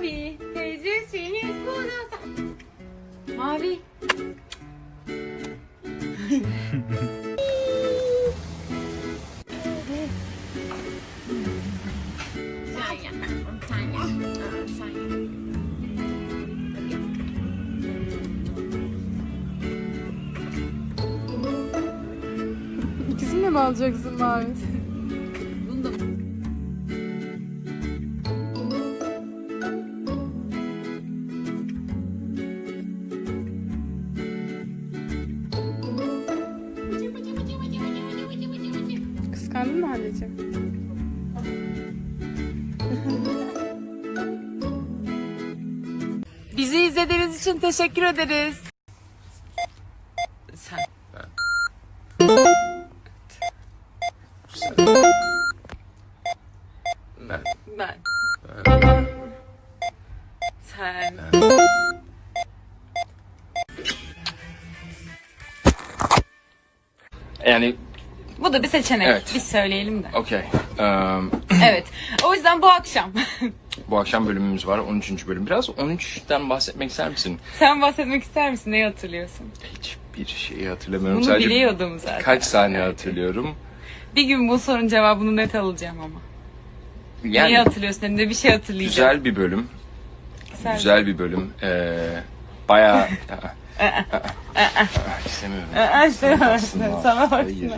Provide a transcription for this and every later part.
Mavi teyzesini kudasa. Mavi. sen yap. Sen yap. Aa, sen yap. İkisini de mi alacaksın Mavi? Kıskandın mı anneciğim? Bizi izlediğiniz için teşekkür ederiz. sen. Ben. Ben. Sen. Yani Bu da bir seçenek. Evet. Biz söyleyelim de. okey. Um, Evet. O yüzden bu akşam bu akşam bölümümüz var. 13. bölüm. Biraz 13'ten bahsetmek ister misin? sen bahsetmek ister misin? Neyi hatırlıyorsun? Hiçbir şeyi hatırlamıyorum. Bunu Sadece biliyordum zaten. kaç saniye hatırlıyorum. Bir gün bu sorunun cevabını net alacağım ama. Neyi Yani hatırlıyorsun? Hem de bir şey hatırlayacağım. güzel bir bölüm. Güzel. Güzel bir bölüm. Ee, bayağı... İstemiyorum. Aslında. sana Hayır.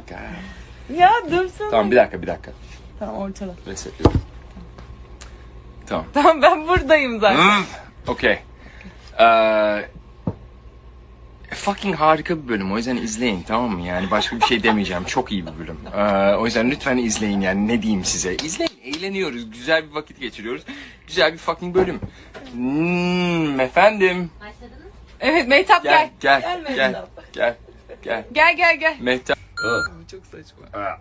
Ya dursana. Tamam bir dakika bir dakika. Tamam ortada. Resetliyorum. Tamam. Tamam ben buradayım zaten. Hmm, Okey. Ee, fucking harika bir bölüm. O yüzden izleyin tamam mı? Yani başka bir şey demeyeceğim. Çok iyi bir bölüm. Ee, o yüzden lütfen izleyin yani ne diyeyim size. İzleyin. Eğleniyoruz. Güzel bir vakit geçiriyoruz. Güzel bir fucking bölüm. Hmm, efendim. Evet Mehtap Gel gel. gel Mehtap. gel gel gel. Gel gel gel. Mehtap. Çok saçma. Aa.